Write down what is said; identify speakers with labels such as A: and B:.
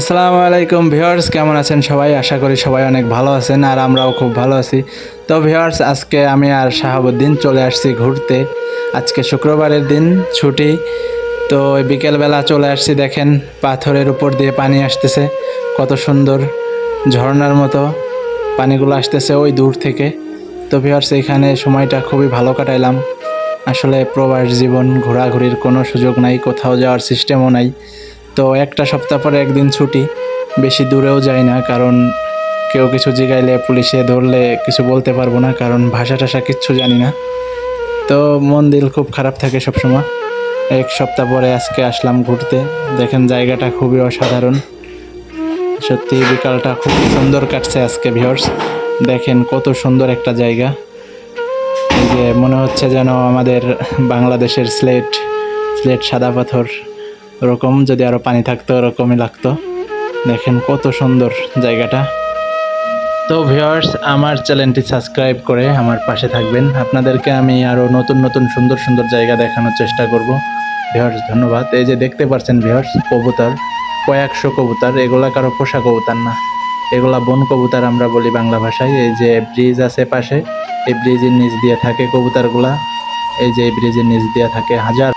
A: আসসালামু আলাইকুম ভিউয়ার্স, কেমন আছেন সবাই? আশা করি সবাই অনেক ভালো আছেন আর আমরাও খুব ভালো আছি। তো ভিউয়ার্স, আজকে আমি আর শাহাবুদ্দিন চলে আসছি ঘুরতে। আজকে শুক্রবারের দিন, ছুটি। তো বিকেলবেলা চলে আসছি, দেখেন পাথরের উপর দিয়ে পানি আসতেছে। কত সুন্দর ঝর্নার মতো পানিগুলো আসতেছে ওই দূর থেকে। তো ভিউয়ার্স, এখানে সময়টা খুবই ভালো কাটাইলাম। আসলে প্রবাস জীবন, ঘোরাঘুরির কোনো সুযোগ নাই, কোথাও যাওয়ার সিস্টেমও নাই। তো একটা সপ্তাহ পরে একদিন ছুটি। বেশি দূরেও যাই না, কারণ কেউ কিছু জিগাইলে, পুলিশে ধরলে কিছু বলতে পারব না, কারণ ভাষা টাষা কিচ্ছু জানি না। তো মন দিল খুব খারাপ থাকে সবসময়। এক সপ্তাহ পরে আজকে আসলাম ঘুরতে। দেখেন জায়গাটা খুবই অসাধারণ। সত্যি বিকালটা খুব সুন্দর কাটছে আজকে ভিওর্স দেখেন কত সুন্দর একটা জায়গা। যে মনে হচ্ছে যেন আমাদের বাংলাদেশের স্লেট স্লেট সাদা পাথর। ওরকম যদি আরও পানি থাকতো, ওরকমই লাগতো। দেখেন কত সুন্দর জায়গাটা। তো ভিওয়ার্স আমার চ্যানেলটি সাবস্ক্রাইব করে আমার পাশে থাকবেন। আপনাদেরকে আমি আরও নতুন নতুন, সুন্দর সুন্দর জায়গা দেখানোর চেষ্টা করব। ভিউয়ার্স ধন্যবাদ। এই যে দেখতে পাচ্ছেন ভিউয়ার্স কবুতর। কয়েকশো কবুতর, এগুলা কারও পোষা কবুতর না। এগুলা বন কবুতর আমরা বলি বাংলা ভাষায়। এই যে ব্রিজ আছে পাশে, এই ব্রিজের নিচ দিয়ে থাকে কবুতরগুলা। এই যে এই ব্রিজের নিচ দিয়ে থাকে হাজার